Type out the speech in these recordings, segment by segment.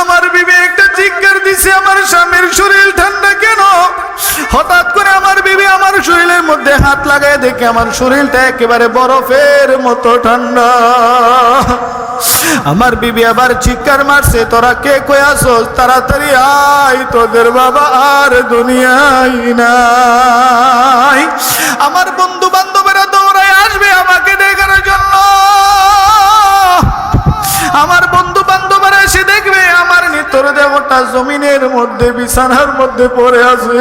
আমার বিবি একটা চিৎকার দিছে, আমার স্বামীর শরীর ঠান্ডা কেন? হঠাৎ করে আমার বিবি আমার শরীরের মধ্যে হাত লাগায় দেখে আমার শরীরটা একেবারে বরফের মতো ঠান্ডা। আমার বিবি আবার চিৎকার মারছে, তোরা কে কই আসোস তাড়াতাড়ি আয়, তোদের বাবা আর দুনিয়ায় নাই। আমার বন্ধু বান্ধবেরা দৌড়ায় আসবে আমাকে দেখার জন্য। নিতর দেবতা জমিনের মধ্যে, বিছানার মধ্যে পড়ে আছে।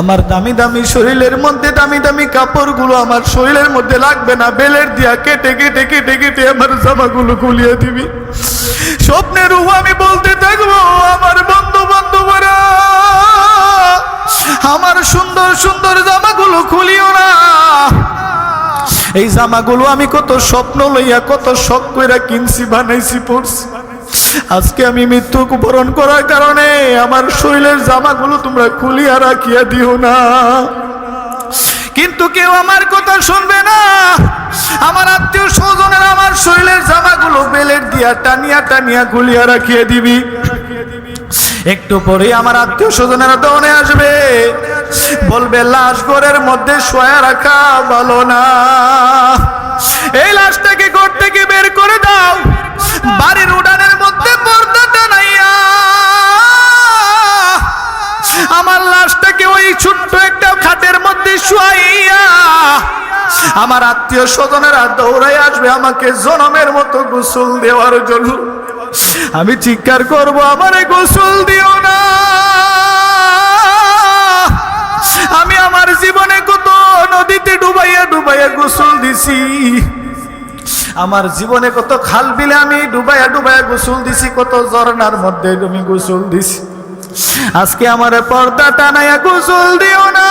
আমার দামি দামি শরীরের মধ্যে, দামি দামি কাপড়গুলো আমার শরীরের মধ্যে লাগবে না। বেলের দিয়া কেটে কেটে কেটে কেটে আমার জামাগুলো খুলিয়ে দিবি। স্বপ্নের রূপ আমি বলতে থাকব, আমার বন্ধু বান্ধবরা। আমার সুন্দর সুন্দর জামাগুলো খুলিও না। এই জামাগুলো আমি কত স্বপ্ন লইয়া, কত শখ কইরা কিনছি, বানাইছি পড়ছি আজকে আমি মৃত্যু বরণ করার কারণে আমার শরীরের জামাগুলো তোমরা খুলিয়া রাখিয়া দিও না। কিন্তু কেউ আমার কথা শুনবে না। আমার আত্মীয় স্বজনের আমার শরীরের জামাগুলো বেলের দিয়া টানিয়া টানিয়া খুলিয়া রাখিয়ে দিবি। একটু পরে আমার আত্মীয় স্বজনেরা দৌড়ে আসবে। বলবে, লাশ ঘরের মধ্যে শোয়া রাখা ভালো না। এই লাশটাকে ঘর থেকে বের করে দাও। বাড়ির উড়ানের আমার লাশটাকে ওই ছোট্ট একটা খাটের মধ্যে শুয়াইয়া আমার আত্মীয় স্বজনেরা দৌড়াই আসবে আমাকে জনমের মতো গোসল দেওয়ার জন্য। আমি চিৎকার করব, আমারে গোসল দিও না। আমি আমার জীবনে কত নদীতে ডুবাইয়া ডুবাইয়া গোসল দিছি। আমার জীবনে কত খাল বিলে আমি ডুবাইয়া ডুবাইয়া গোসল দিছি, কত ঝর্ণার মধ্যে আমি গোসল দিছি। আজকে আমার পর্দা টানাইয়া গোসল দিও না।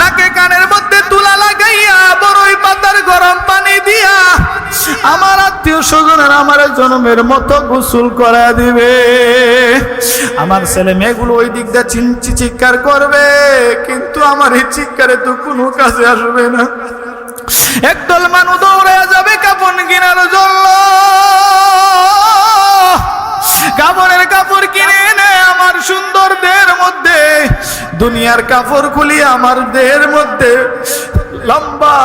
নাকে কানের মধ্যে তুলা লাগাইয়া বড়ই পাতার গরম পানি দিয়া আমার আত্মীয় স্বজনের, আমার জন্মের মতো গোসল করা দিবে। আমার ছেলে মেয়েগুলো ওই দিক দিয়ে চিনচি চিৎকার করবে, কিন্তু আমার এই চিৎকারে তো কোনো কাজে আসবে না। একদল মানুষ দৌড়ে যাবে কাপড় কেনার জন্য দুনিয়ার কাপড় খুলি আমার দেহের মধ্যে লম্বা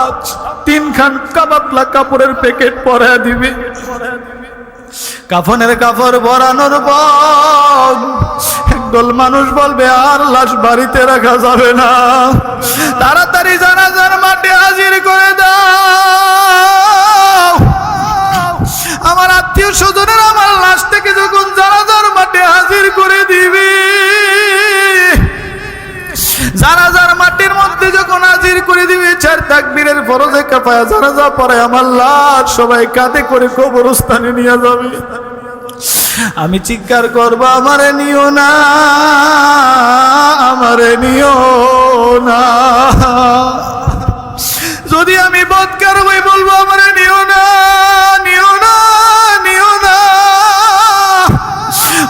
তিনখান কাবাতলা কাপড়ের প্যাকেট পরা দিবে। কাফনের কাপড় ভরানোর পর একদল মানুষ বলবে, আর লাশ বাড়িতে রাখা যাবে না। তাড়াতাড়ি জানাজার মাঠে হাজির করে দাও। আমার আত্মীয় স্বজনের আমার লাশ থেকে যখন জানাজার মাঠে হাজির করে দিবি। মাটির মধ্যে যখন হাজির করে দিবি, চার তাকবীরের ফরজে কাপায়া আমার সবাই কাঁধে করে কবরস্থানে নিয়ে যাবে। আমি চিৎকার করব, আমারে নিও না, আমারে নিও না। যদি আমি বদকার হই বলব, আমারে নিও না নিও না নিও না।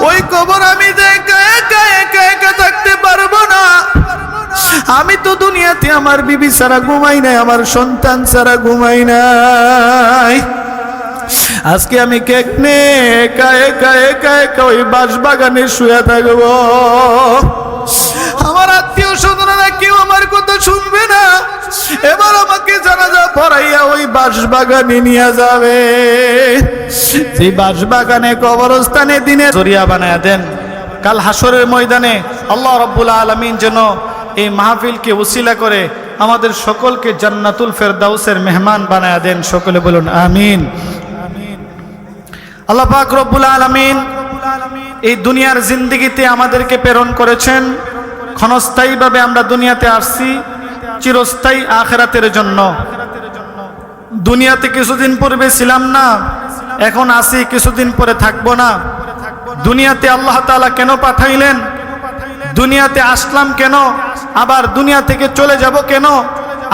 ওই কবর আমি যে একা একা একা থাকতে পারব আমি তো দুনিয়াতে আমার বিবি ছাড়া ঘুমাই নাই, আমার সন্তান ছাড়া ঘুমাই নাই। আজকে আমি কেকনে একা একা একা একা ওই বাগানে শুয়ে থাকব। আমার আত্মীয় স্বজনেরা কেউ আমার কথা শুনবে না। এবার আমাকে জানাজা পড়াইয়া ওই বাগানে নিয়ে যাবে। সেই বাগানে কবরস্থানে দিনে জরিয়া বানায় দেন, কাল হাসরের ময়দানে আল্লাহ রব্বুল আলমিন যেন এই মাহফিলকে উসিলা করে আমাদের সকলকে জান্নাতুল ফেরদাউসের মেহমান বানায় দেন। সকলে বলুন, আমিন। আল্লাহ পাক রব্বুল আলমিন এই দুনিয়ার জিন্দিগিতে আমাদেরকে প্রেরণ করেছেন। ক্ষণস্থায়ীভাবে আমরা দুনিয়াতে আসছি, চিরস্থায়ী আখেরাতের জন্য। দুনিয়াতে কিছুদিন পূর্বে ছিলাম না, এখন আসি কিছুদিন পরে থাকব না। দুনিয়াতে আল্লাহ তাআলা কেন পাঠাইলেন? দুনিয়াতে আসলাম কেন? আবার দুনিয়া থেকে চলে যাব কেন?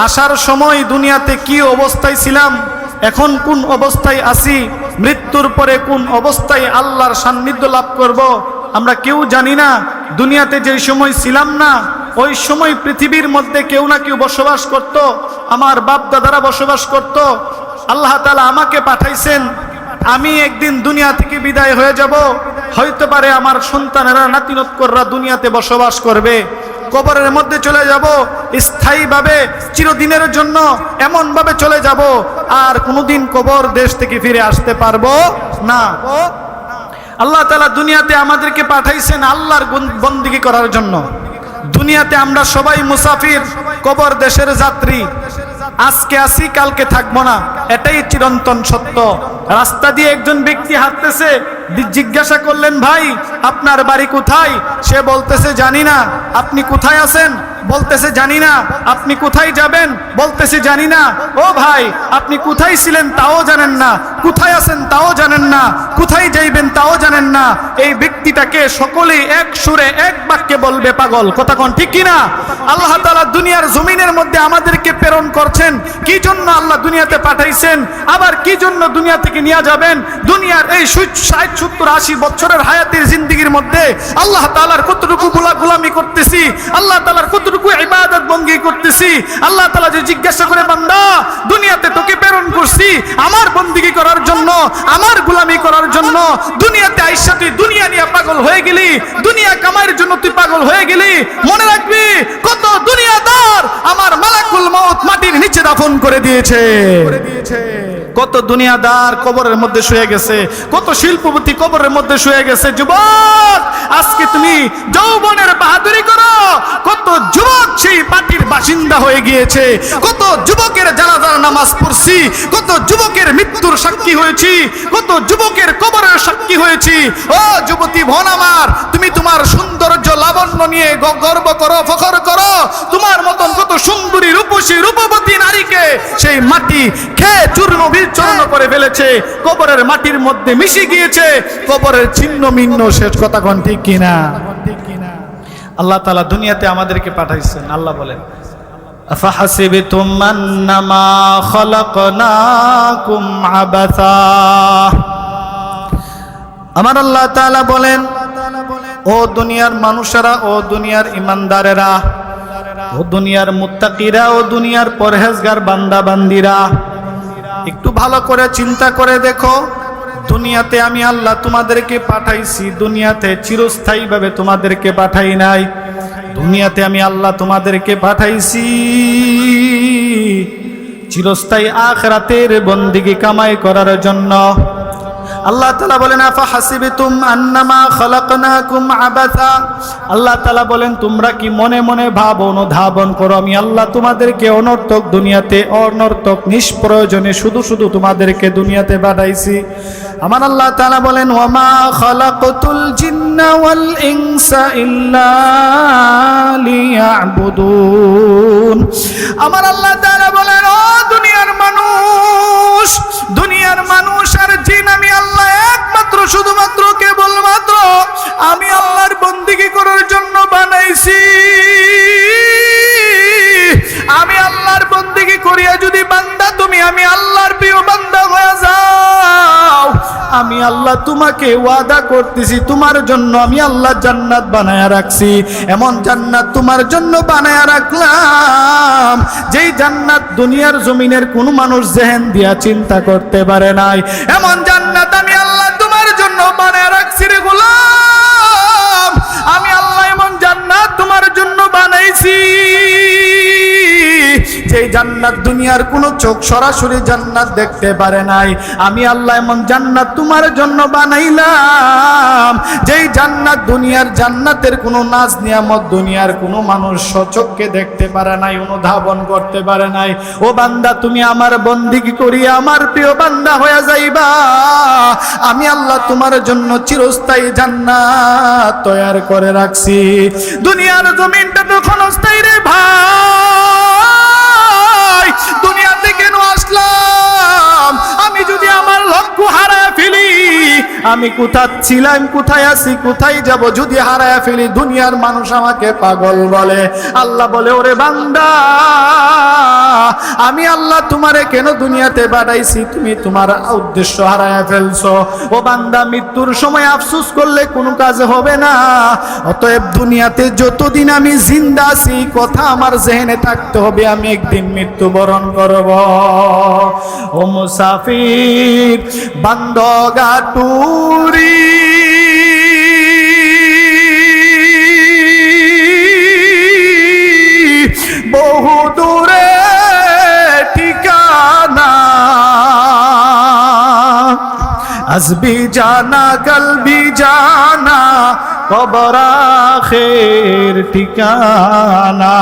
আসার সময় দুনিয়াতে কি অবস্থায় ছিলাম? এখন কোন অবস্থায় আছি? মৃত্যুর পরে কোন অবস্থায় আল্লাহর সান্নিধ্য লাভ করব? আমরা কেউ জানি না। দুনিয়াতে যে সময় ছিলাম না, ওই সময় পৃথিবীর মধ্যে কেউ না কেউ বসবাস করত। আমার বাপ দাদারা বসবাস করত। আল্লাহ তালা আমাকে পাঠাইছেন, আমি একদিন দুনিয়া থেকে বিদায় হয়ে যাব। হয়তো পারে আমার সন্তানেরা নাতিনৎকররা দুনিয়াতে বসবাস করবে। কবরের মধ্যে চলে যাব, স্থায়ীভাবে, চিরদিনের জন্য এমনভাবে চলে যাব, আর কোনোদিন কবর দেশ থেকে ফিরে আসতে পারব না। আল্লাহ তালা দুনিয়াতে আমাদেরকে পাঠাইছেন আল্লাহর বন্দিগি করার জন্য। দুনিয়াতে আমরা সবাই মুসাফির, কবর দেশের যাত্রী। আজকে আসি কালকে থাকব না। এটাই চিরন্তন সত্য। রাস্তা দিয়ে একজন ব্যক্তি হাঁটতেছে জিজ্ঞাসা করলেন, ভাই, আপনার বাড়ি কোথায়? সে বলতেছে, জানি না। আপনি কোথায় আছেন? বলতেছে, জানি না, আপনি কোথায় যাবেন? বলতেছে, জানি না। ও ভাই, আপনি কোথায় ছিলেন তাও জানেন না। কোথায় আছেন তাও জানেন না। কোথায় যাইবেন তাও জানেন না। এই ব্যক্তিটাকে সকলেই এক সুরে, এক বাক্যে বলবে, পাগল। কথা কোন, ঠিক কিনা? আল্লাহ তাআলা দুনিয়ার জমিনের মধ্যে আমাদেরকে প্রেরণ করছেন। কি জন্য আল্লাহ দুনিয়াতে পাঠাইছেন? আবার কি জন্য দুনিয়া থেকে নিয়ে যাবেন? দুনিয়ার এই ষাট, সত্তর, আশি বছরের হায়াতের জিন্দিগির মধ্যে আল্লাহ তাআলার কতটুকু গুলা গুলামি করতেছি, আল্লাহ তাআলার কতটুকু ইবাদত বঙ্গি করতেছি, আল্লাহ তাআলা যে জিজ্ঞাসা করে, বান্দা, দুনিয়াতে তোকে প্রেরণ করছি, আমার বন্দিগি করার জন্য, আমার গোলামি করার জন্য, দুনিয়াতে আইসা তুই দুনিয়া নিয়ে পাগল হয়ে গেলি, দুনিয়া কামাইয়ের জন্য তুই পাগল হয়ে গেলি, মনে রাখবি, কত দুনিয়াদার আমার মালাকুল মত মাটির নিচে দাফন করে দিয়েছে। কত দুনিয়াদার কবরের মধ্যে শুয়ে গেছে, কত শিল্পপতি কবরের মধ্যে শুয়ে গেছে, যুবক, আজকে তুমি যৌবনের বাহাদুরি করো। কত যুবক সেই মাটির বাসিন্দা হয়ে গিয়েছে, কত যুবকের জানাজার নামাজ পড়ছি, কত যুবকের মৃত্যুর সাক্ষী হয়েছি, কত যুবকের কবরের সাক্ষী হয়েছি। ও যুবতী ভন আমার, তুমি তোমার সৌন্দর্য লাবণ্য নিয়ে গর্ব করো, ফখর করো। তোমার মতন কত সুন্দরী রূপসী রূপবতী নারীকে সেই মাটি খেয়ে চূর্ণ বিচূর্ণ করে ফেলেছে কবরের মাটির মধ্যে মিশে গিয়েছে কবরের ছিন্ন মিন্ন শেষ কথা কোন ঠিক কিনা আল্লাহ তালা দুনিয়াতে আমাদেরকে পাঠাইছেন আল্লাহ বলেন أفحسبتم أنما خلقناكم عبثا আমার আল্লাহ তাআলা বলেন ও দুনিয়ার মানুষেরা ও দুনিয়ার ইমানদারেরা ও দুনিয়ার মুত্তাকিরা ও দুনিয়ার পরহেজগার বান্দা বান্দিরা একটু ভালো করে চিন্তা করে দেখো। দুনিয়াতে আমি আল্লাহ তোমাদেরকে পাঠাইছি, দুনিয়াতে চিরস্থায়ীভাবে তোমাদেরকে পাঠাই নাই। দুনিয়াতে আমি আল্লাহ তোমাদেরকে পাঠাইছি। চিরস্থায়ী আখরাতের বন্দিকে কামাই করার জন্য। আল্লাহ তালা বলেন, আফা হাসিবিতুম আন্নামা খলাকনাকুম আবাথা আল্লাহ তালা বলেন, তোমরা কি মনে মনে ভাব অনুধাবন করো? আমি আল্লাহ তোমাদেরকে অনর্থক দুনিয়াতে, অনর্থক নিষ্প্রয়োজনে শুধু শুধু তোমাদেরকে দুনিয়াতে বাড়াইছি আমার আল্লাহ তালা বলেন, ওয়ামা খলাকতুল জিন্না ওয়াল ইনসা ইল্লা লিয়াবুদুন। আমার আল্লাহ তাআলা শুধুমাত্র কেবলমাত্র আমি আল্লাহর বন্দিগি করার জন্য বানাইছি। আমি আল্লাহর বন্দিগি করিয়া যদি বান্দা তুমি, আমি আল্লাহর প্রিয় বান্দা হয়ে যাও। আমি আল্লাহ তোমাকে ওয়াদা করতেছি, তোমার জন্য আমি আল্লাহ জান্নাত বানায়া রাখছি। এমন জান্নাত তোমার জন্য বানায়া রাখলাম, যেই জান্নাত দুনিয়ার জমিনের কোনো মানুষ জেহেন দিয়া চিন্তা করতে পারে নাই। এমন জান্নাত আমি বানাইছি যেই জান্নাত দুনিয়ার কোনো চোখ সরাসরি জান্নাত দেখতে পারে নাই। আমি আল্লাহ এমন জান্নাত তোমার জন্য বানাইলাম। যেই জান্নাত দুনিয়ার জান্নাতের কোনো নাজ নিয়ামত দুনিয়ার কোনো মানুষ সচককে দেখতে পারে নাই, অনুধাবন করতে পারে নাই। ও বান্দা, তুমি আমার বন্দিগি করিয়া আমার প্রিয় বান্দা হয়ে যাইবা? আমি আল্লাহ তোমার জন্য চিরস্থায়ী জান্নাত তৈয়ার করে রাখছি। দুনিয়ার জমিনটা তো ক্ষণস্থায়ী রে ভাই। আমি কোথায় ছিলাম, কোথায় আছি, কোথায় যাব যদি হারায় ফেলি, দুনিয়ার মানুষ আমাকে পাগল বলে। আল্লাহ বলে, ওরে বান্দা, আমি আল্লাহ তোমারে কেন দুনিয়াতে বাড়াইছি তুমি তোমার উদ্দেশ্য হারায় ফেলছো। ও বান্দা, মৃত্যুর সময় আফসুস করলে কোনো কাজ হবে না। অতএব দুনিয়াতে যতদিন আমি জিন্দা আছি, কথা আমার জেহেনে থাকতে হবে, আমি একদিন মৃত্যুবরণ করব। ও মুসাফির বান্দগাটুরি বহু দূরে ঠিকানা আসবি জানা কলবি জানা কবর আখের ঠিকানা।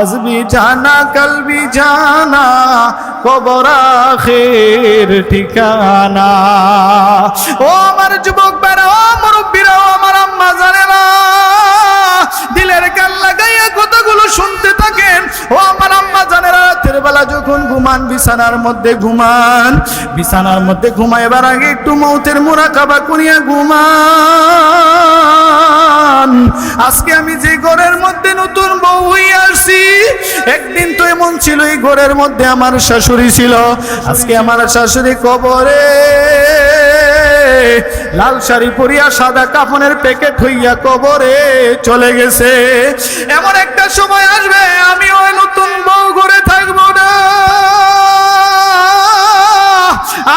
আসবি জানা কলবি জানা কবর আখের ঠিকানা। ও আমার যুবক বেড়া, ও মুরব্বীরা ও ঘুমান, বিছানার মধ্যে ঘুমান। বিছানার মধ্যে ঘুমাইবার আগে একটু মৌতের মোরাকাবা করিয়া ঘুমান। আজকে আমি যে ঘরের মধ্যে নতুন বউ হইয়া আসি একদিন তো এমন ছিল, এই ঘরের মধ্যে আমার শাশুড়ি ছিল। আজকে আমার শাশুড়ি কবরে লাল শাড়ি পরিয়া সাদা কাফনের প্যাকেট হইয়া কবরে চলে গেছে। এমন একটা সময় আসবে, আমি ওই নতুন বউ ঘরে থাকব না।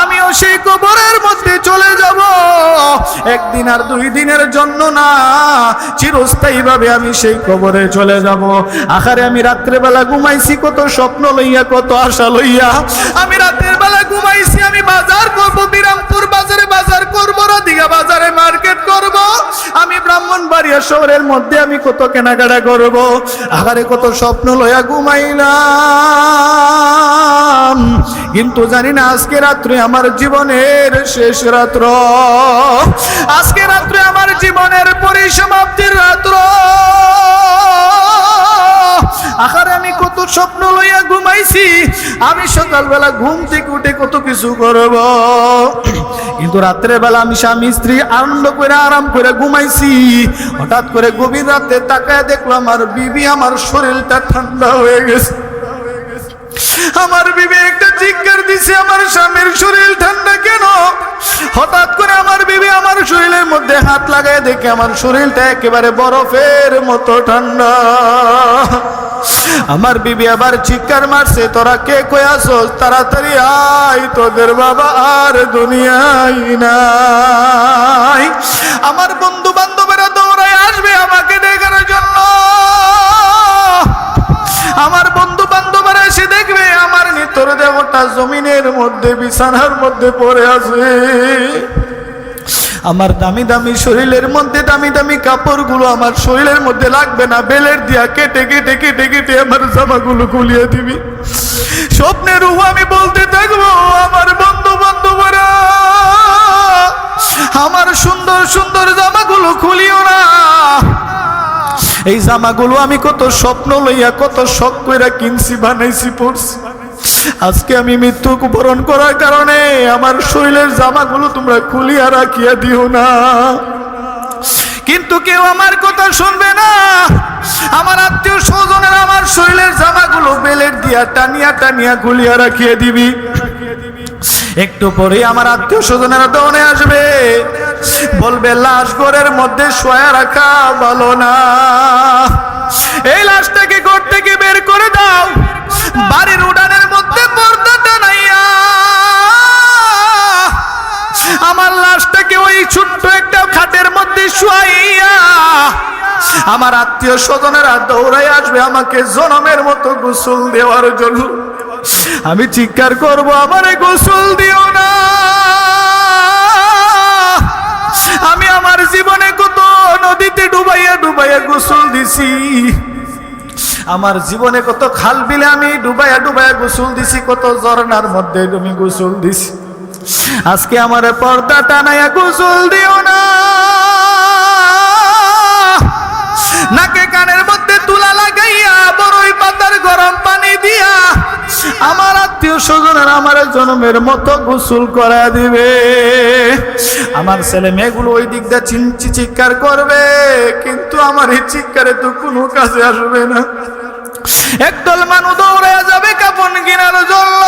আমিও সেই কবরের মধ্যে চলে যাব। একদিন আর দুই দিনের জন্য না চিরস্থায়ী ভাবে আমি সেই কবরে চলে যাব। আখারে আমি রাত্রেবেলা ঘুমাইছি, কত স্বপ্ন লইয়া, কত আশা লইয়া। আমি রাতের বেলা ঘুমাইছি আমি বাজার করব, বিরামপুর বাজারে বাজার করব রাধিকা বাজারে মার্কেট করব। আমি ব্রাহ্মণবাড়িয়া শহরের মধ্যে আমি কত কেনাকাটা করব। আখারে কত স্বপ্ন লইয়া ঘুমাইলাম। কিন্তু জানি না আজকে রাত্রে আমার জীবনের শেষ রাত্র। আজকে রাত্রে আমার জীবনের পরিসমাপ্তির রাত্র। আখারে আমি কত স্বপ্ন লইয়া ঘুমাইছি। আমি সকালবেলা ঘুম থেকে উঠে কত কিছু করব। কিন্তু রাত্রের বেলা আমি স্বামী, স্ত্রী আনন্দ করে, আরাম করে ঘুমাইছি। হঠাৎ করে গভীর রাতে তাকায় দেখলাম আমার বিবি আমার শরীরটা ঠান্ডা হয়ে গেছে। আমার বিবি একটা জিজ্ঞার দিছে, আমার স্বামীর শরীর ঠান্ডা কেন? হঠাৎ করে আমার বিবি আমার শরীরের মধ্যে হাত লাগায় দেখে, আমার শরীরটা একেবারে বরফের মতো ঠান্ডা। আমার বিবি আবার চিৎকার মারছে, তোরা কে কই আসোস? তাড়াতাড়ি আয়, তোদের বাবা আর দুনিয়ায় নাই। আমার বন্ধু বান্ধবেরা দৌড়ায় আসবে আমাকে দেখার জন্য। আমার বন্ধু বান্ধবরা এসে দেখবে আমার নিতর দেবতা জমিনের মধ্যে, বিছানার মধ্যে পড়ে আছে। আমার দামি দামি শরীরের মধ্যে দামি দামি কাপড়গুলো আমার শরীরের মধ্যে লাগবে না। বেলের দিয়া কেটে কেটে কেটে কেটে আমার জামাগুলো খুলিয়ে দিবি। স্বপ্নের রূপ আমি বলতে থাকব, আমার বন্ধু বান্ধবরা, আমার সুন্দর সুন্দর জামাগুলো খুলিও না। এই জামাগুলো আমি কত স্বপ্ন লইয়া কত শখ কইরা কিনছি, বানাইছি পড়ছি আজকে আমি মৃত্যু বরণ করার কারণে আমার শরীরের জামাগুলো তোমরা খুলিয়া রাখিয়া দিও না। কিন্তু কেউ আমার কথা শুনবে না। আমার আত্মীয় স্বজনের আমার শরীরের জামাগুলো বেলের দিয়া টানিয়া টানিয়া খুলিয়া রাখিয়ে দিবি। একটু পরে আমার আত্মীয় স্বজনেরা দৌড়ে আসবে। বলবে, লাশ ঘরের মধ্যে শোয়া রাখা ভালো না। এই লাশটাকে ঘর থেকে বের করে দাও। বাড়ির উড়ানের মধ্যে পর্দা টানাইয়া। আমার লাশটাকে ওই ছোট্ট একটা খাটের মধ্যে শুয়াইয়া। আমার আত্মীয় স্বজনেরা দৌড়াই আসবে আমাকে জনমের মতো গোসল দেওয়ার জন্য। আমি চিৎকার করব, আমারে গোসল দিও না। আমি আমার জীবনে নদীতে ডুবাইয়া ডুবাইয়া গোসল দিছি। আমার জীবনে কত খাল বিলে আমি ডুবাইয়া ডুবাইয়া গোসল দিছি, কত ঝর্ণার মধ্যে তুমি গোসল দিছি। আজকে আমার পর্দা টানাইয়া গোসল দিও না। নাকে কানের মধ্যে তুলা লাগাইয়া, বড়ই পাতার গরম পানি দিয়া আমার আত্মীয় স্বজনের আমার জন্মের মতো গোসল করা দিবে। আমার ছেলে মেয়েগুলো ওই দিক দিয়ে চিনচি চিৎকার করবে, কিন্তু আমার এই চিৎকারে তো কোনো কাজে আসবে না। একদল মানুষ দৌড়ে যাবে কাপড় কেনার জন্য।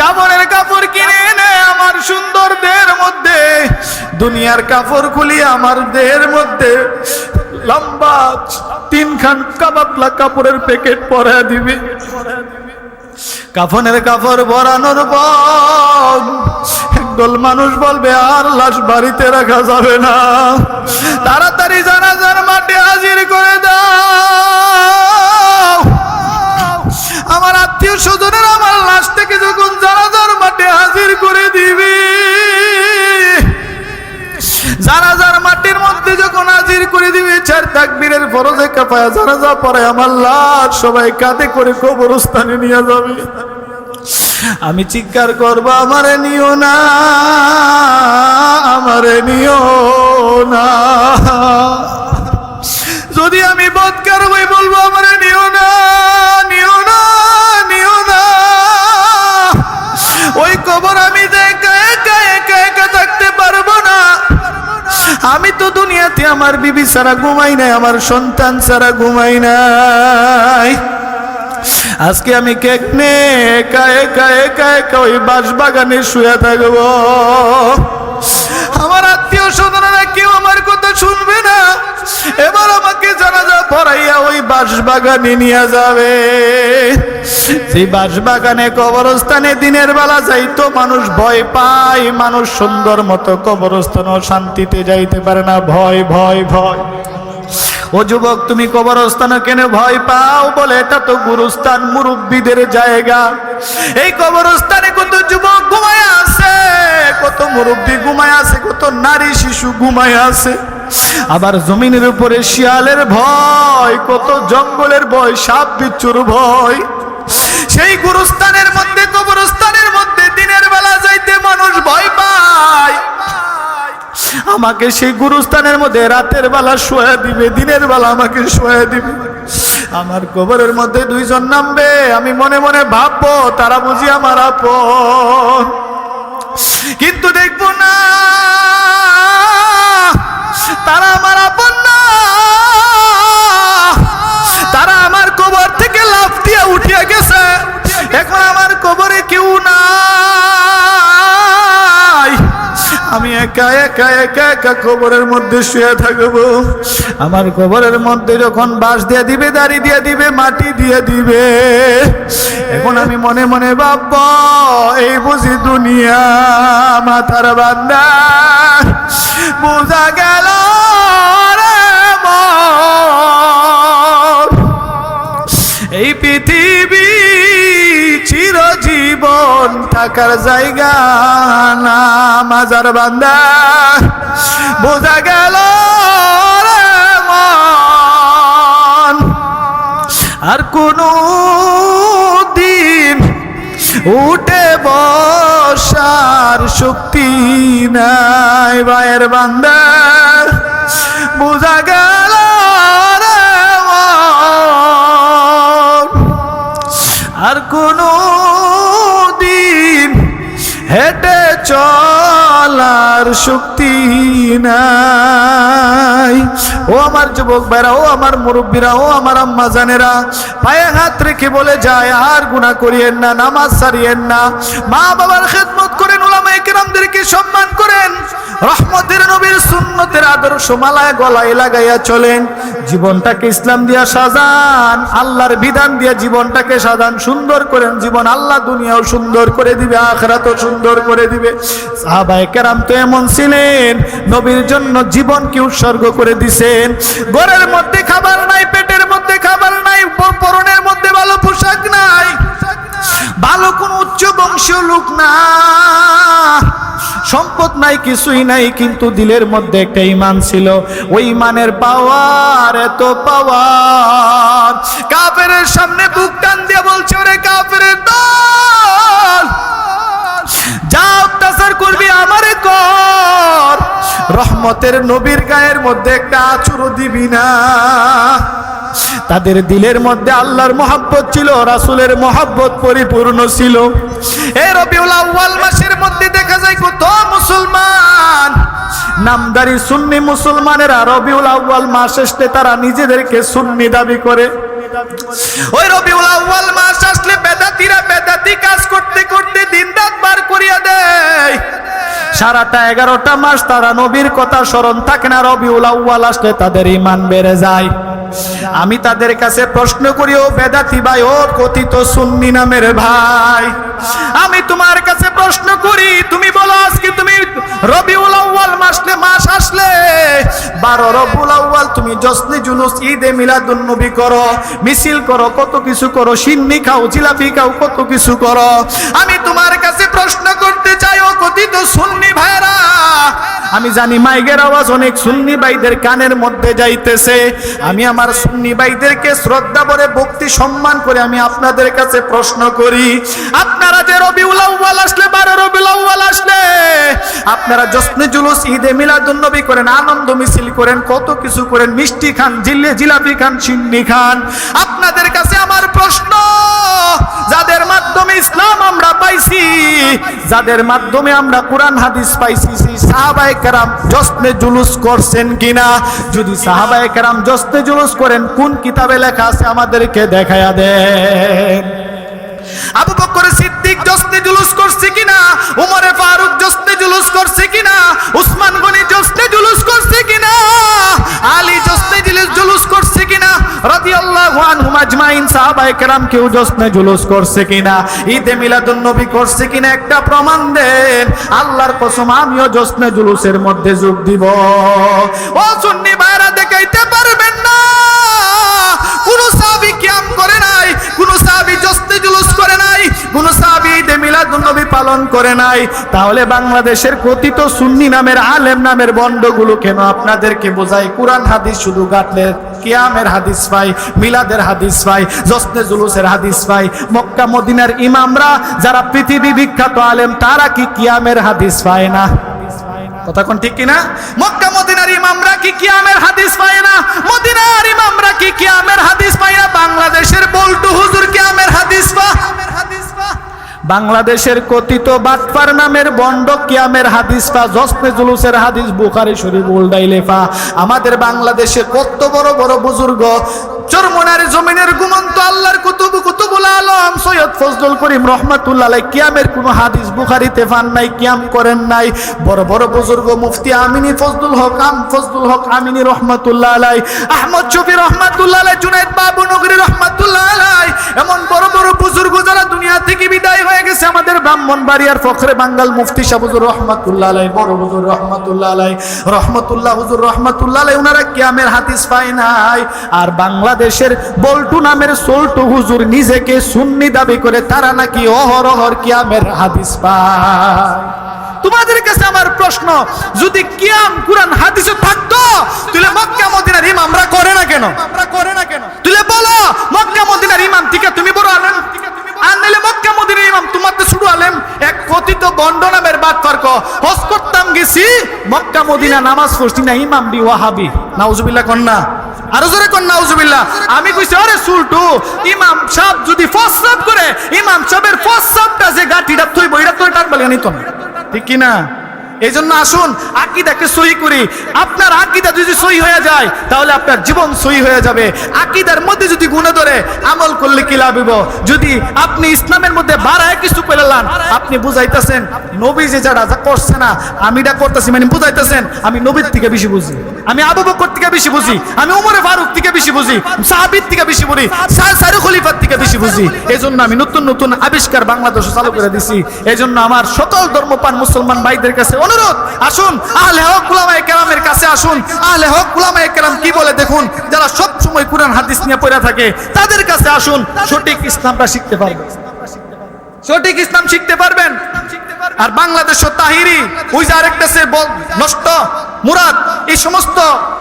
কাপড়ের কাপড় কিনে এনে আমার সুন্দর দেহের মধ্যে, দুনিয়ার কাপড় খুলি আমার দেহের মধ্যে লম্বা তিনখান কাবাতলা কাপড়ের প্যাকেট পরা দিবি। কাফনের কাপড় ভরানোর পর একদল মানুষ বলবে, আর লাশ বাড়িতে রাখা যাবে না। তাড়াতাড়ি জানাজার মাঠে হাজির করে দাও। আমার আত্মীয় স্বজনের আমার হাজির করে দিবি, চার তাকবীরের ফরজে কাপায়া জানাজা পরে আমার লাশ সবাই কাঁধে করে কবরস্থানে নিয়ে যাবে। আমি চিৎকার করব, আমারে নিও না, আমারে নিও না। যদি আমি বৎকার হই বলব, আমারে নিও না নিও না নিও না। ওই কবর আমি তো দুনিয়াতে আমার বিবি ছাড়া ঘুমাই নাই, আমার সন্তান ছাড়া ঘুমাই নাই। আজকে আমি কেকনে একা একা একা একা ওই বাঁশ বাগানে শুয়ে থাকব। আমার কেউ আমার কথা শুনবে না। এবার আমাকে জানাজা পড়াইয়া ওই বাঁশবাগানে নিয়ে যাবে। সেই বাঁশবাগানে কবরস্থানে দিনের বেলা যাইতো, মানুষ ভয় পায়। মানুষ সুন্দর মতো কবরস্থান শান্তিতে যাইতে পারে না। ভয় ভয় ভয়। ও যুবক, তুমি কবরস্থানে কেন ভয় পাও বলে এটা তো গুরুস্থান, মুরব্বীদের জায়গা। এই কবরস্থানে কত যুবক ঘুমায় আছে, কত মুরব্বী ঘুমায় আছে, কত নারী শিশু ঘুমায় আছে। আবার জমিনের উপরে শিয়ালের ভয়, কত জঙ্গলের ভয়, সাপ বিচ্ছুর ভয়। সেই গুরুস্থানের মধ্যে, কবরস্থানের মধ্যে দিনের বেলা যাইতে মানুষ ভয় পায়। আমাকে সেই গুরুস্থানের মধ্যে রাতের বেলা শোয়া দিবে, দিনের বেলা আমাকে শোয়া দিবে। আমার কবরের মধ্যে দুইজন নামবে, আমি মনে মনে ভাববো, তারা বুঝি আমার আপ কিন্তু দেখব না, তারা আমার একা একা একা একা কবরের মধ্যে শুয়ে থাকব। আমার কবরের মধ্যে যখন বাঁশ দিয়ে দিবে, দাড়ি দিয়ে দিবে, মাটি দিয়ে দিবে, এখন আমি মনে মনে ভাবব, এই বুঝি দুনিয়া মাথার বান্দা। বোঝা গেল এই পৃথিবী থাকার জায়গা না, মাজার বান্দা। বোঝা গেল আর কোনো দিন উঠে বসার শক্তি নাই বায়ের বান্দা। বোঝা গেল আর কোনো 저 চলার শক্তি নাই। ও আমার যুবক ভাইরা, ও আমার মুরব্বীরা, ও আমার আম্মা জানেরা, পায়ে হাত রেখে বলে যায়, আর গুণা করিয়েন না, নামাজ সারিয়েন না। মা বাবার খেদমত করেন ওলামায়ে কেরামদেরকে সম্মান করেন। রহমতের নবীর সুন্নতের আদর্শ মালায় গলায় লাগাইয়া চলেন। জীবনটাকে ইসলাম দিয়া সাজান, আল্লাহর বিধান দিয়া জীবনটাকে সাজান। সুন্দর করেন জীবন, আল্লাহ দুনিয়াও সুন্দর করে দিবে, আখরাতও সুন্দর করে দিবে। সাহাবায়ে কেরাম তো এমন ছিলেন, নবীর জন্য জীবনকে উৎসর্গ করে দিছেন। ঘরের মধ্যে খাবার নাই, পেটের মধ্যে খাবার নাই পরনের মধ্যে ভালো পোশাক নাই। ভালো কোন উচ্চ বংশীয় লোক না। সম্পদ নাই, কিছুই নাই, কিন্তু দিলের মধ্যে একটা ইমান ছিল। ওই ইমানের পাওয়ার, এত পাওয়ার। কাফের সামনে বুক টান দিয়ে বলছে, ওরে কাফের দল! যা অত্যাচার করবি কর। রহমতের নবীর গায়ের মধ্যে একটা আচুরও দিবি না। তাদের দিলের মধ্যে আল্লাহর মহাব্বত ছিল, রাসূলের মহাব্বত পরিপূর্ণ ছিল। আউয়াল মাসের মধ্যে দেখা যায় কত মুসলমান। নামদারি সুন্নি মুসলমানেরা রবিউল আউয়াল মাস আসলে তারা নিজেদেরকে সুন্নি দাবি করে। ওই রবিউল আউয়াল মাস বেদাতিরা বেদাতি কাজ করতে করতে দিন রাত বার করিয়া দেয়। সারাটা এগারোটা মাস তারা নবীর কথা স্মরণ থাকে না, রবিউল আউ্বাল আসলে তাদের ইমান বেড়ে যায়। আমি তাদের কাছে প্রশ্ন করি, ও বেদাতি ভাই, ও কথিত সুন্নি নামের ভাই, আমি তোমার কাছে প্রশ্ন করি, তুমি বলো আজকে তুমি রবিউল আউয়াল মাসলে, মাস আসলে, বারো রবিউল আউয়াল, তুমি জসনে জুলুস, ঈদে মিলাদুন নবী করো, মিছিল করো, কত কিছু করো, সিন্নি খাও, জিলাপি খাও, কত কিছু করো। আমি তোমার কাছে প্রশ্ন করতে কথিত সুন্নি ভাইরা আমি জানি মাইকের আওয়াজ অনেক সুন্নি ভাইদের কানের মধ্যে যাইতেছে। আমি আমার সুন্নি ভাইদেরকে শ্রদ্ধা করে ভক্তি সম্মান করে আমি আপনাদের কাছে প্রশ্ন করি, আপনারা যে রবিউল আউয়াল আসলে, বারো রবিউল আউয়াল আসলে, আপনারা জশ্নে জুলুস ঈদে মিলাদুন নবী করেন, আনন্দ মিছিল করেন, কত কিছু করেন, মিষ্টি খান জিল্লে জিলাপি খান, সিন্নি খান। আপনাদের কাছে আমার প্রশ্ন আমরা পাইছি, যাদের মাধ্যমে আমরা কোরআন হাদিস পাইছি সাহাবায়ে কেরাম জশ্নে জুলুস করছেন কিনা? যদি সাহাবায়ে কেরাম জশ্নে জুলুস করেন, কোন কিতাবে লেখা আছে আমাদেরকে দেখায়া দেন? আবু বকর সিদ্দিক জশ্নে জুলুস করছে কিনা? উমরে ফারুক জশ্নে জুলুস করছে কিনা? উসমান গনি জশ্নে জুলুস করছে কিনা? আলী জশ্নে জুলুস করছে কিনা? রাদিয়াল্লাহু আনহুম আজমাইন, সাহাবায়ে কেরাম কেউ জশ্নে জুলুস করছে কিনা? ঈদে মিলাদুন নবী করছে কিনা? একটা প্রমাণ দেন। আল্লাহর কসম, আমিও জশ্নে জুলুসের মধ্যে যোগ দিব। ও সুন্নি ভাইরা, দেখাইতে পারবেন না। কোন সাহাবী নবী পালন করে নাই, তাহলে বাংলাদেশের কথিত সুন্নি নামের, আলেম নামের বন্ডগুলো কেন আপনাদেরকে বোঝায় কোরআন হাদিস শুধু গাটলে কিয়ামের হাদিস পাই, মিলাদের হাদিস পাই, জশ্নে জুলুসের হাদিস পাই, মক্কা, মদিনার ইমামরা যারা পৃথিবী বিখ্যাত আলেম, তারা কি কিয়ামের হাদিস পায় না? কথা ঠিক কিনা? মক্কা, মদিনার ইমামরা কি কিয়ামের হাদিস পায় না? মদিনার ইমামরা কি কিয়ামের হাদিস পায় না? বাংলাদেশের বল্টু হুজুর কিয়ামের হাদিস পা বাংলাদেশের কথিত বাটপার নামের বন্ড কিয়ামের হাদিস পা জসমে জুলুসের হাদিস বুখারি শরীফ উল্ডাই লেফা আমাদের বাংলাদেশে কত বড় বড় বুজুর্গ চরমনার জমিনের গুমন্ত আল্লাহর কুতুব, কুতুবুল আলম সৈয়দ ফজলুল করিম রহমাতুল্লাহ কিয়ামের কোনো হাদিস বুখারিতে পান নাই, কিয়াম করেন নাই। বড় বড় বুজুর্গ মুফতি আমিনী ফজলুল হক, আম ফজলুল হক আমিনী রহমাতুল্লাহ আলাই আহমদ শফি রহমাতুল্লাহ আলাই জুনাইদ বাবু নগরী রহমাতুল্লাহ আলাই এমন বড় বড় বুজুর্গ যারা দুনিয়া থেকে বিদায় হয়ে গেছে, আমাদের ব্রাহ্মণ বাড়িয়ার ফখরে বাঙ্গাল মুফতি সাহুজুর রহমাতুল্লাহ আলাই বড় হুজুর রহমাতুল্লাহ আলাই রহমতুল্লাহ, হুজুর রহমাতুল্লাহ আলাই ওনারা কিয়ামের হাদিস পায় নাই। আর বাংলাদেশের বল্টু নামের সোল্টু হুজুর নিজেকে সুন্নি দাবি করে, তারা নাকি অহরহর কিয়ামের হাদিস পায়। তোমাদের কাছে আমার প্রশ্ন, যদি কিয়াম কুরআন হাদিসে থাকতো, তাহলে মক্কা মদিনার ইমামরা করে না কেন আমরা করে না কেন? তুলে বলো, মক্কা মদিনার ইমাম থেকে তুমি বড় আলেম? আর নাহলে মক্কা মদিনার ইমাম তোমার তো শুরু আলেম। এক কথিত বন্ড নামের বাদ পার্ক হজ করতাম গেছি, মক্কা মদিনা নামাজ পড়ছি না, ইমাম বি ওয়াহাবি। নাউজুবিল্লাহ কন্যা। আরও জোরে কন্যা নাউজুবিল্লাহ। আমি কইছি, আরে সুলটু, ইমাম সাহেব যদি ফসরাব করে, ইমাম সাহেবের ফসরাবটা যে গাঠিটা তুই বইটা তুই টাক বলে নিত না। ঠিক কি না এই জন্য আসুন, আকিদাকে সহি করি। আপনার আকিদা যদি সহি হয়ে যায়, তাহলে আপনার জীবন সহি হয়ে যাবে। আকিদার মধ্যে যদি গুণে ধরে, আমল করলে কি লাভ হইব? যদি আপনি ইসলামের মধ্যে বাড়ায় কিছু পেলাম আপনি বুঝাইতেছেন, নবী যে যারা করছে না, আমি এটা করতেছি মানে বুঝাইতেছেন, আমি নবীর থেকে বেশি বুঝি। আমি আবু বকর থেকে বেশি বুঝি, আমি উমরে ফারুক থেকে বেশি বুঝি, সাহাবির থেকে বেশি বুঝি সারু খলিফার থেকে বেশি বুঝি। এই জন্য আমি নতুন নতুন আবিষ্কার বাংলাদেশে চালু করে দিছি। এই জন্য আমার সকল ধর্মপান মুসলমান ভাইদের কাছে অনুরোধ, আসুন, আহলে হক গুলামাই কেরামের কাছে আসুন। আহলে হক গুলামাই কেরাম কি বলে দেখুন? যারা সব সময় কোরআন, হাদিস নিয়ে পড়ে থাকে, তাদের কাছে আসুন, সঠিক ইসলামটা শিখতে পারবেন। সঠিক ইসলাম শিখতে পারবেন? আর বাংলাদেশ তাহিরি, ওই যে আরেকটা সে নষ্ট, মুরাদ, এই সমস্ত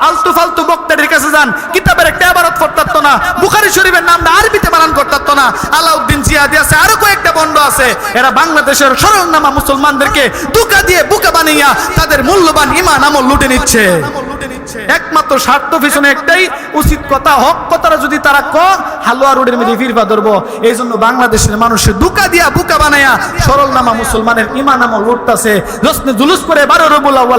আলতু ফালতু বক্তাদের কাছে যান। কিতাবের একটা আবারত করতাত না, বুখারি শরীফের নামটা আরবিতে বানান করতাত না। আলাউদ্দিন জিয়াদি আছে, আরও কয়েকটা বন্ড আছে। এরা বাংলাদেশের সরল নামা মুসলমানদেরকে দুকা দিয়ে বুকা বানিয়া তাদের মূল্যবান ইমান আমল লুটে নিচ্ছে। একমাত্র স্বার্থ পিছনে একটাই, উচিত কথা, হক কথাটা যদি তারা ক হালুয়া রোডের মধ্যে ফিরবা ধরবো। এই জন্য বাংলাদেশের মানুষের দুকা দিয়া বুকা বানায়া সরল নামা মুসলমানের ইমান আমল লুটতাছে জসনে জুলুস করে বারো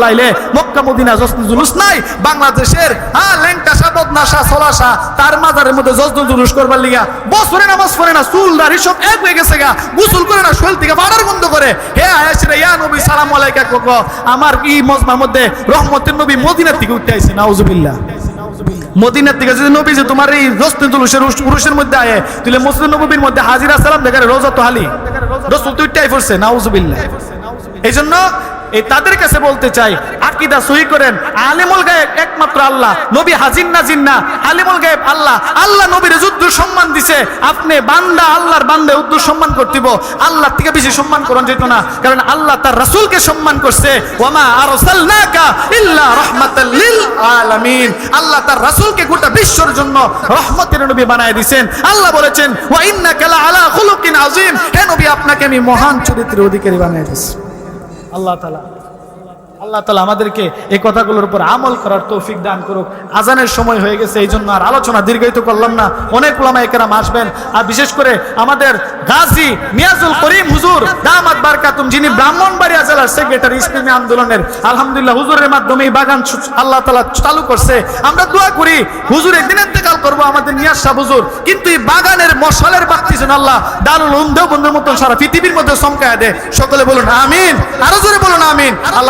আইলে মক্কা মদিনা জুলুস নাই, বাংলাদেশের হ্যাঁ ল্যাংটা সাবদ নাশা সলাশা তার মাজারের মধ্যে জুলুস করবার লিগা। বছরে নামাজ না চুল সব এক হয়ে গেছে গা। গোসল করে না থেকে বন্ধ করে। হে ইয়া নবী, সালাম আলাইকা কোকো আমার মজমার মধ্যে রহমতের নবী থেকে আইছে, নাউজুবিল্লাহ। মদিনার থেকে যদি নবী যে তোমার এই রস্তে তুলুসের পুরুষের মধ্যে আয়ে তুলে মসজিদ নবীর মধ্যে হাজিরা সালাম দেখে রোজা তো হালি। রসুল তুইটাই পড়ছে নাউজুবিল্লাহ। এই জন্য এই তাদের কাছে বলতে চাই, আকিদা সহি করেন, আলিমুল গায়েব একমাত্র আল্লাহ, নবী হাজির না জিন্না, আলিমুল গায়েব আল্লাহ আল্লাহ নবীর যুদ্ধ সম্মান দিছে, আপনি বান্দা আল্লাহর বান্দা উদ্দ সম্মান করতিব আল্লাহ থেকে বেশি সম্মান করন যেত না, কারণ আল্লাহ তার রাসূলকে সম্মান করছে, ওয়ামা আরসালনাকা ইল্লা রাহমাতাল লিল আলামিন, আল্লাহ তার রাসূলকে গোটা বিশ্বর জন্য রহমতের নবী বানায় দিয়েছেন আল্লাহ বলেছেন, ওয়া ইন্নাকা লা আলা খুলুকিন আযীম, হে নবী, আপনাকে আমি মহান চরিত্রের অধিকারী বানায় দিয়েছি আল্লাহ তালা আল্লাহ তালা আমাদেরকে এই কথাগুলোর উপর আমল করার তৌফিক দান করুক। আজানের সময় হয়ে গেছে এই জন্য আর আলোচনা দীর্ঘায়িত করলাম না। অনেক ওলামা একরাম আসবেন, আর বিশেষ করে আমাদের গাজী মিয়াজুল করিম হুজুর, দামাত বারকাতুম, যিনি ব্রাহ্মণবাড়িয়া জেলার সেক্রেটারি ইসলামী আন্দোলনের, আলহামদুলিল্লাহ হুজুরের মাধ্যমে এই বাগান আল্লাহ তালা চালু করছে। আমরা দোয়া করি, হুজুর একদিন ইন্তেকাল করব আমাদের নিয়াজ শাহ হুজুর, কিন্তু এই বাগানের মশালের বাক্তি যেন আল্লাহ দারুল উমদেও বন্ধুর মতন সারা পৃথিবীর মধ্যে চমকায় দেয়। সকলে বলুন, আমিন। আরও জোরে বলুন, আমিন। আল্লাহ